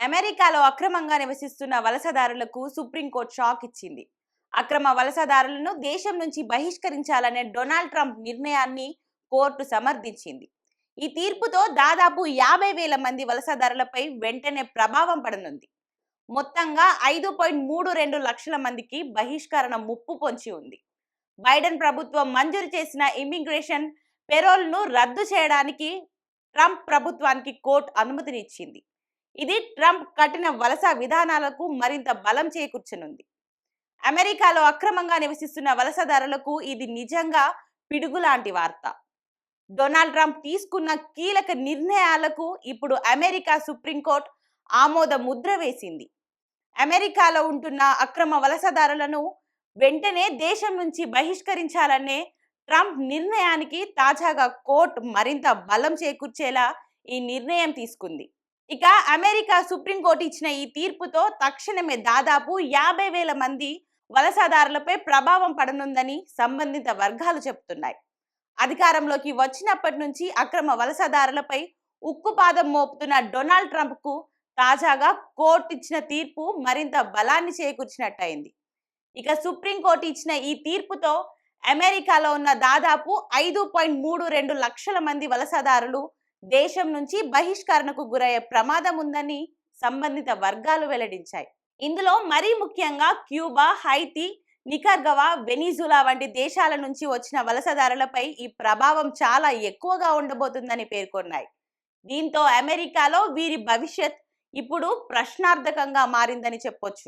అమెరికాలో అక్రమంగా నివసిస్తున్న వలసదారులకు సుప్రీంకోర్టు షాక్ ఇచ్చింది. అక్రమ వలసదారులను దేశం నుంచి బహిష్కరించాలనే డొనాల్డ్ ట్రంప్ నిర్ణయాన్ని కోర్టు సమర్థించింది. ఈ తీర్పుతో దాదాపు యాభై వేల మంది వలసదారులపై వెంటనే ప్రభావం పడనుంది. మొత్తంగా ఐదు పాయింట్ మూడు రెండు లక్షల మందికి బహిష్కరణ ముప్పు పొంచి ఉంది. బైడెన్ ప్రభుత్వం మంజూరు చేసిన ఇమిగ్రేషన్ పెరోల్ను రద్దు చేయడానికి ట్రంప్ ప్రభుత్వానికి కోర్టు అనుమతినిచ్చింది. ఇది ట్రంప్ కఠిన వలస విధానాలకు మరింత బలం చేకూర్చనుంది. అమెరికాలో అక్రమంగా నివసిస్తున్న వలసదారులకు ఇది నిజంగా పిడుగులాంటి వార్త. డొనాల్డ్ ట్రంప్ తీసుకున్న కీలక నిర్ణయాలకు ఇప్పుడు అమెరికా సుప్రీంకోర్టు ఆమోద ముద్ర వేసింది. అమెరికాలో ఉంటున్న అక్రమ వలసదారులను వెంటనే దేశం నుంచి బహిష్కరించాలనే ట్రంప్ నిర్ణయానికి తాజాగా కోర్టు మరింత బలం చేకూర్చేలా ఈ నిర్ణయం తీసుకుంది. ఇక అమెరికా సుప్రీంకోర్టు ఇచ్చిన ఈ తీర్పుతో తక్షణమే దాదాపు యాభై వేల మంది వలసదారులపై ప్రభావం పడనుందని సంబంధిత వర్గాలు చెబుతున్నాయి. అధికారంలోకి వచ్చినప్పటి నుంచి అక్రమ వలసదారులపై ఉక్కుపాదం మోపుతున్న డొనాల్డ్ ట్రంప్కు తాజాగా కోర్టు ఇచ్చిన తీర్పు మరింత బలాన్ని చేకూర్చినట్టయింది. ఇక సుప్రీంకోర్టు ఇచ్చిన ఈ తీర్పుతో అమెరికాలో ఉన్న దాదాపు ఐదు పాయింట్ మూడు రెండు లక్షల మంది వలసదారులు దేశం నుంచి బహిష్కరణకు గురయ్యే ప్రమాదం ఉందని సంబంధిత వర్గాలు వెల్లడించాయి. ఇందులో మరీ ముఖ్యంగా క్యూబా హైతి నికర్గవా వెనిజులా వంటి దేశాల నుంచి వచ్చిన వలసదారులపై ఈ ప్రభావం చాలా ఎక్కువగా ఉండబోతుందని పేర్కొన్నాయి. దీంతో అమెరికాలో వీరి భవిష్యత్ ఇప్పుడు ప్రశ్నార్థకంగా మారిందని చెప్పొచ్చు.